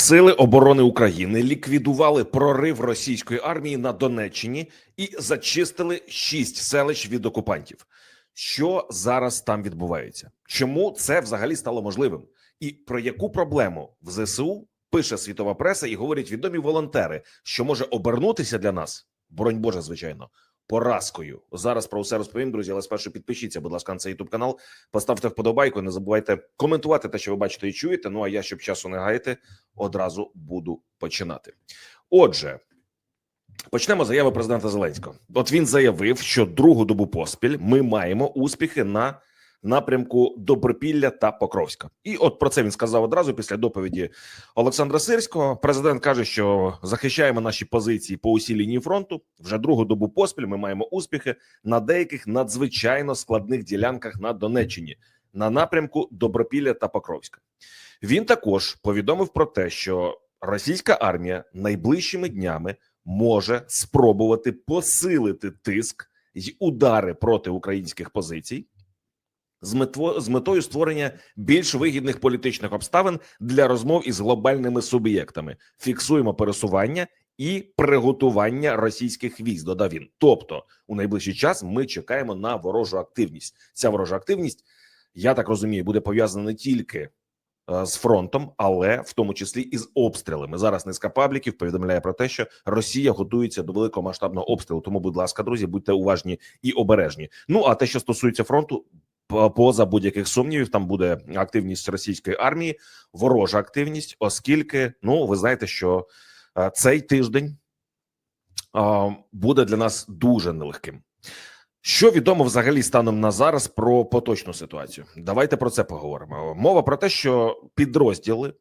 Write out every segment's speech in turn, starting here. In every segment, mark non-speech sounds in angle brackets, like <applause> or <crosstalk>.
Сили оборони України ліквідували прорив російської армії на Донеччині і зачистили шість селищ від окупантів. Що зараз там відбувається? Чому це взагалі стало можливим? І про яку проблему в ЗСУ пише світова преса і говорять відомі волонтери, що може обернутися для нас, боронь Боже, звичайно, поразкою. Зараз про все розповім, друзі. Але спершу підпишіться, будь ласка, на цей ютуб канал, поставте вподобайку. Не забувайте коментувати те, що ви бачите і чуєте. Ну а я, щоб часу не гаяти, одразу буду починати. Отже, почнемо заяви президента Зеленського. От він заявив, що другу добу поспіль ми маємо успіхи на напрямку Добропілля та Покровська. І от про це він сказав одразу після доповіді Олександра Сирського. Президент каже, що захищаємо наші позиції по усій лінії фронту. Вже другу добу поспіль ми маємо успіхи на деяких надзвичайно складних ділянках на Донеччині на напрямку Добропілля та Покровська. Він також повідомив про те, що російська армія найближчими днями може спробувати посилити тиск й удари проти українських позицій з метво, з метою створення більш вигідних політичних обставин для розмов із глобальними суб'єктами. Фіксуємо пересування і приготування російських військ. Додав він. Тобто, у найближчий час ми чекаємо на ворожу активність. Ця ворожа активність, я так розумію, буде пов'язана не тільки е, з фронтом, але в тому числі і з обстрілами. Зараз низка пабліків повідомляє про те, що Росія готується до великого масштабного обстрілу. Тому, будь ласка, друзі, будьте уважні і обережні. Ну а те, що стосується фронту, поза будь-яких сумнівів, там буде активність російської армії, ворожа активність, оскільки ну ви знаєте, що е, цей тиждень буде для нас дуже нелегким. Що відомо взагалі станом на зараз про поточну ситуацію? Давайте про це поговоримо. Мова про те, що підрозділи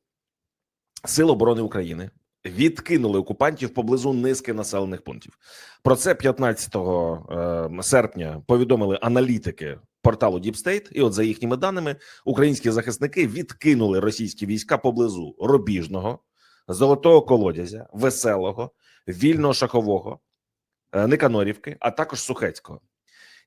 Сил оборони України відкинули окупантів поблизу низки населених пунктів. Про це 15 е, серпня повідомили аналітики порталу Deep State. І от за їхніми даними, українські захисники відкинули російські війська поблизу Робіжного, Золотого Колодязя, Веселого, Вільного Шахового, е, Никанорівки, а також Сухецького.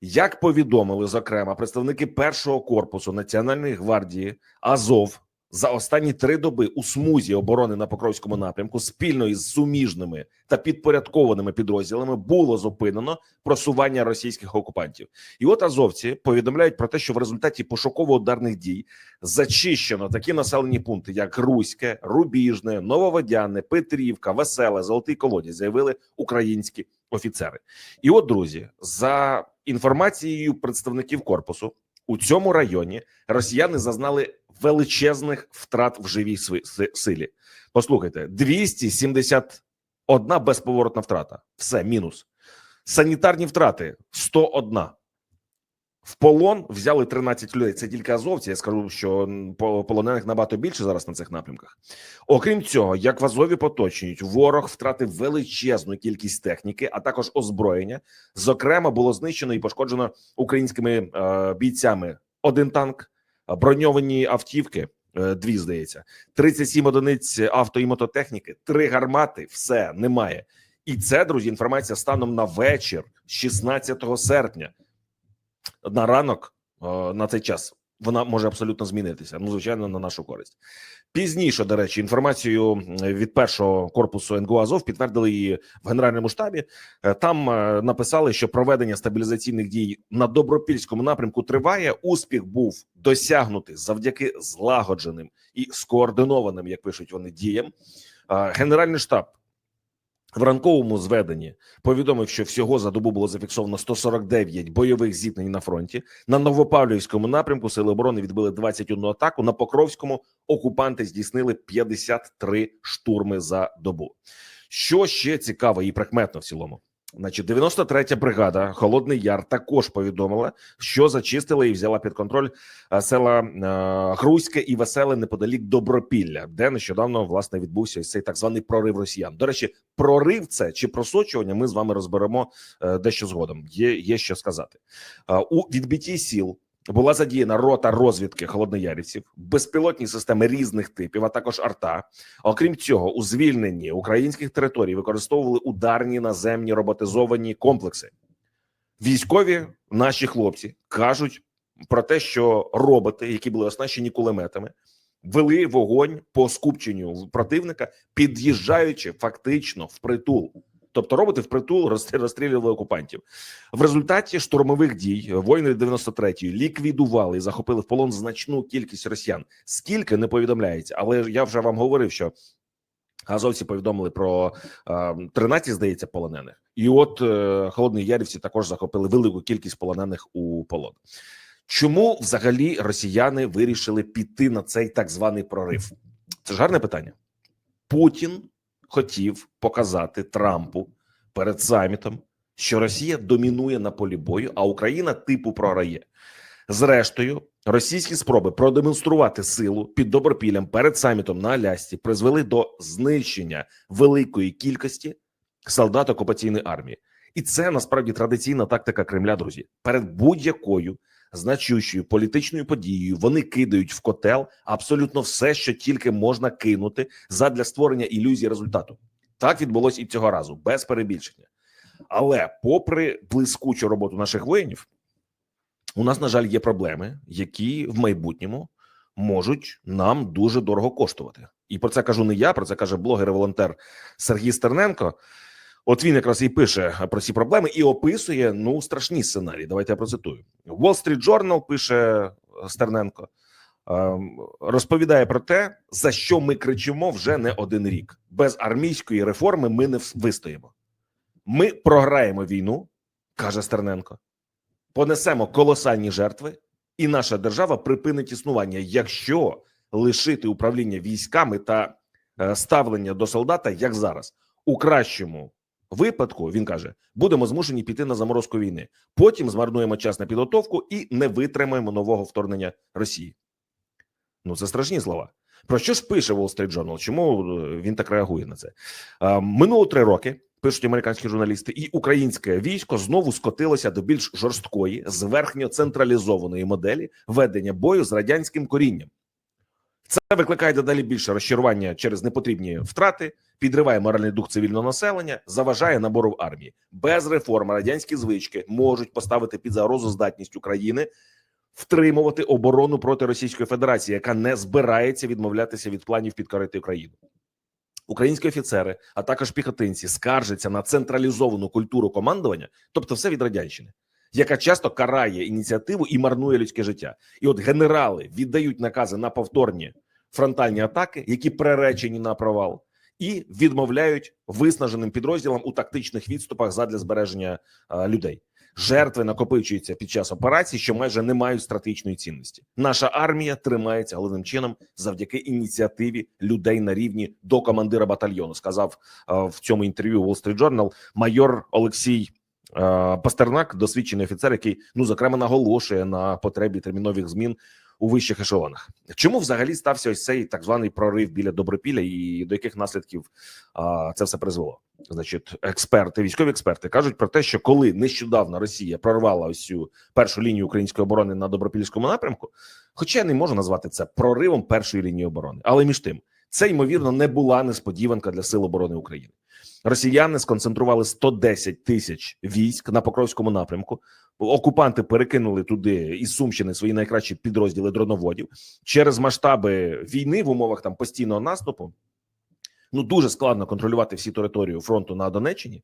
Як повідомили зокрема представники першого корпусу Національної гвардії Азов за останні три доби у смузі оборони на Покровському напрямку спільно із суміжними та підпорядкованими підрозділами було зупинено просування російських окупантів. І от азовці повідомляють про те, що в результаті пошуково-ударних дій зачищено такі населені пункти, як Руське, Рубіжне, Нововодяне, Петрівка, Веселе, Золотий Колодязь, заявили українські офіцери. І от, друзі, за інформацією представників корпусу, у цьому районі росіяни зазнали величезних втрат в живій силі. Послухайте, 271 безповоротна втрата. Все, мінус. Санітарні втрати 101. В полон взяли 13 людей. Це тільки азовці. Я скажу, що по- полонених набагато більше зараз на цих напрямках. Окрім цього, як в Азові поточнюють, ворог втратив величезну кількість техніки, а також озброєння. Зокрема, було знищено і пошкоджено українськими е, бійцями один танк, броньовані автівки. е, Дві здається, 37 одиниць авто і мототехніки, три гармати. Все немає. І це, друзі, інформація станом на вечір, 16 серпня. На ранок е, на цей час вона може абсолютно змінитися. Ну, звичайно, на нашу користь. Пізніше, до речі, інформацію від першого корпусу НГУ Азов підтвердили її в генеральному штабі. Е, Там е, написали, що проведення стабілізаційних дій на добропільському напрямку триває. Успіх був досягнутий завдяки злагодженим і скоординованим, як пишуть вони, діям. Е, Генеральний штаб в ранковому зведенні повідомив, що всього за добу було зафіксовано 149 бойових зіткнень на фронті. На Новопавлівському напрямку сили оборони відбили 21 атаку. На Покровському окупанти здійснили 53 штурми за добу. Що ще цікаво і прикметно в цілому. Значить, 93-я бригада Холодний Яр також повідомила, що зачистила і взяла під контроль е, села е, Грузьке і Веселе неподалік Добропілля, де нещодавно власне відбувся цей так званий прорив росіян. До речі, прорив це чи просочування. Ми з вами розберемо е, дещо згодом. Є, є що сказати Е, у відбитті сіл. Була задіяна рота розвідки холодноярівців, безпілотні системи різних типів, а також арта. Окрім цього, у звільненні українських територій використовували ударні наземні роботизовані комплекси. Військові наші хлопці кажуть про те, що роботи, які були оснащені кулеметами, вели вогонь по скупченню противника, під'їжджаючи фактично в притул. Тобто роботи впритул <laughs> розстрілювали окупантів. В результаті штурмових дій воїни 93-ї ліквідували і захопили в полон значну кількість росіян. Скільки не повідомляється, але я вже вам говорив, що азовці повідомили про е, 13, здається, полонених, і от е, холодні ярівці також захопили велику кількість полонених у полон. Чому взагалі росіяни вирішили піти на цей так званий прорив? Це ж гарне питання. Путін хотів показати Трампу перед самітом, що Росія домінує на полі бою, а Україна типу програє. Зрештою, російські спроби продемонструвати силу під добропіллям перед самітом на Алясці призвели до знищення великої кількості солдат окупаційної армії, і це насправді традиційна тактика Кремля. Друзі, перед будь-якою значущою політичною подією вони кидають в котел абсолютно все, що тільки можна кинути задля створення ілюзії результату. Так відбулось і цього разу, без перебільшення. Але, попри блискучу роботу наших воїнів, у нас, на жаль, є проблеми, які в майбутньому можуть нам дуже дорого коштувати. І про це кажу не я, про це каже блогер і волонтер Сергій Стерненко. От він якраз і пише про ці проблеми і описує ну страшні сценарії. Давайте я процитую. Wall Street Journal пише Стерненко, ем, розповідає про те, за що ми кричимо вже не один рік. Без армійської реформи ми не вистоїмо. Ми програємо війну, каже Стерненко, понесемо колосальні жертви, і наша держава припинить існування, якщо лишити управління військами та е, ставлення до солдата, як зараз, у кращому випадку він каже: будемо змушені піти на заморозку війни. Потім змарнуємо час на підготовку і не витримаємо нового вторгнення Росії. Ну це страшні слова. Про що ж пише Wall Street Journal? Чому е, він так реагує на це? Минуло три роки. Пишуть американські журналісти, і українське військо знову скотилося до більш жорсткої, зверхньо централізованої моделі ведення бою з радянським корінням. Це викликає дедалі більше розчарування через непотрібні втрати, підриває моральний дух цивільного населення, заважає набору в армії. Без реформ радянські звички можуть поставити під загрозу здатність України втримувати оборону проти Російської Федерації, яка не збирається відмовлятися від планів підкорити Україну. Українські офіцери, а також піхотинці, скаржаться на централізовану культуру командування, тобто все від радянщини, яка часто карає ініціативу і марнує людське життя. І от генерали віддають накази на повторні фронтальні атаки, які приречені на провал, і відмовляють виснаженим підрозділам у тактичних відступах задля збереження а, людей. Жертви накопичуються під час операцій, що майже не мають стратегічної цінності. Наша армія тримається головним чином завдяки ініціативі людей на рівні до командира батальйону. Сказав в цьому інтерв'ю Wall Street Journal майор Олексій Пастернак, досвідчений офіцер, який ну зокрема наголошує на потребі термінових змін у вищих ешелонах. Чому взагалі стався ось цей так званий прорив біля Добропілля, і до яких наслідків а, це все призвело? Значить, експерти, військові експерти кажуть про те, що коли нещодавно Росія прорвала ось цю першу лінію української оборони на добропільському напрямку, хоча я не можу назвати це проривом першої лінії оборони, але між тим це ймовірно не була несподіванка для сил оборони України. Росіяни сконцентрували 110 тисяч військ на Покровському напрямку. Окупанти перекинули туди із Сумщини свої найкращі підрозділи дроноводів через масштаби війни в умовах там постійного наступу. Ну дуже складно контролювати всі територію фронту на Донеччині.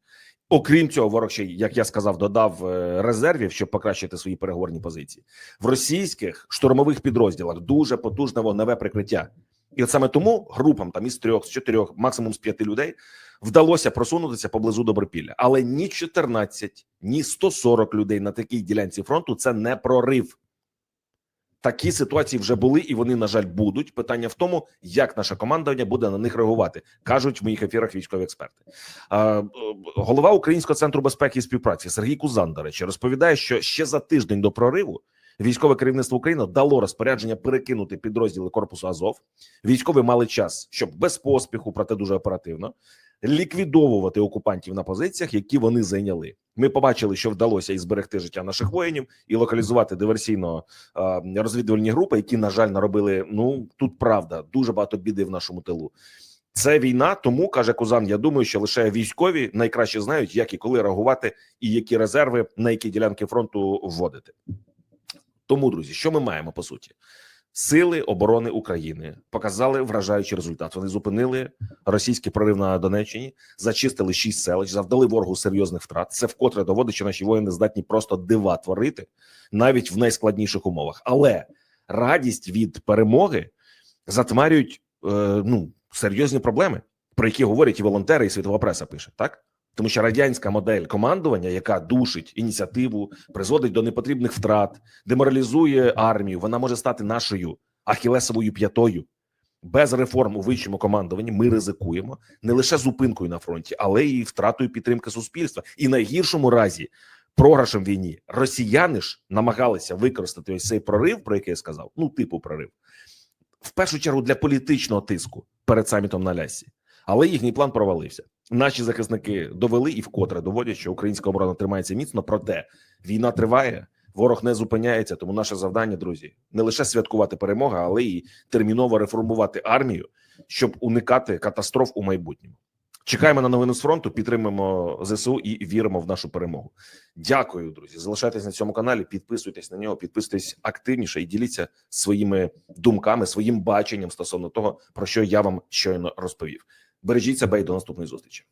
Окрім цього, ворог ще, як я сказав, додав е, резервів, щоб покращити свої переговорні позиції в російських штурмових підрозділах. Дуже потужне вогневе прикриття, і от саме тому групам там із трьох, з чотирьох, максимум з п'яти людей вдалося просунутися поблизу Добропілля. Але ні 14, ні 140 людей на такій ділянці фронту це не прорив. Такі ситуації вже були, і вони, на жаль, будуть. Питання в тому, як наше командування буде на них реагувати, кажуть в моїх ефірах військові експерти. Е, голова Українського центру безпеки і співпраці Сергій Кузан, до речі, розповідає, що ще за тиждень до прориву військове керівництво України дало розпорядження перекинути підрозділи корпусу Азов. Військові мали час, щоб без поспіху, проте дуже оперативно ліквідовувати окупантів на позиціях, які вони зайняли. Ми побачили, що вдалося і зберегти життя наших воїнів, і локалізувати диверсійно розвідувальні групи, які на жаль наробили. Ну тут правда дуже багато біди в нашому тилу. Це війна, тому каже Кузан. Я думаю, що лише військові найкраще знають, як і коли реагувати, і які резерви на які ділянки фронту вводити. Тому, друзі, що ми маємо по суті? Сили оборони України показали вражаючий результат. Вони зупинили російський прорив на Донеччині, зачистили шість селищ, завдали ворогу серйозних втрат. Це вкотре доводить, що наші воїни здатні просто дива творити навіть в найскладніших умовах. Але радість від перемоги затмарюють е, ну серйозні проблеми, про які говорять і волонтери, і світова преса пише так. Тому що радянська модель командування, яка душить ініціативу, призводить до непотрібних втрат, деморалізує армію, вона може стати нашою ахілесовою п'ятою. Без реформ у вищому командуванні ми ризикуємо не лише зупинкою на фронті, але й втратою підтримки суспільства. І найгіршому разі програшем війні росіяни ж намагалися використати ось цей прорив, про який я сказав, ну типу прорив, в першу чергу для політичного тиску перед самітом на Лясі. Але їхній план провалився. Наші захисники довели і вкотре доводять, що українська оборона тримається міцно. Проте війна триває, ворог не зупиняється. Тому наше завдання, друзі, не лише святкувати перемогу, але й терміново реформувати армію, щоб уникати катастроф у майбутньому. Чекаємо на новини з фронту, підтримуємо ЗСУ і віримо в нашу перемогу. Дякую, друзі. Залишайтесь на цьому каналі, підписуйтесь на нього, підписуйтесь активніше і діліться своїми думками, своїм баченням стосовно того, про що я вам щойно розповів. Бережіть себе і до наступної зустрічі.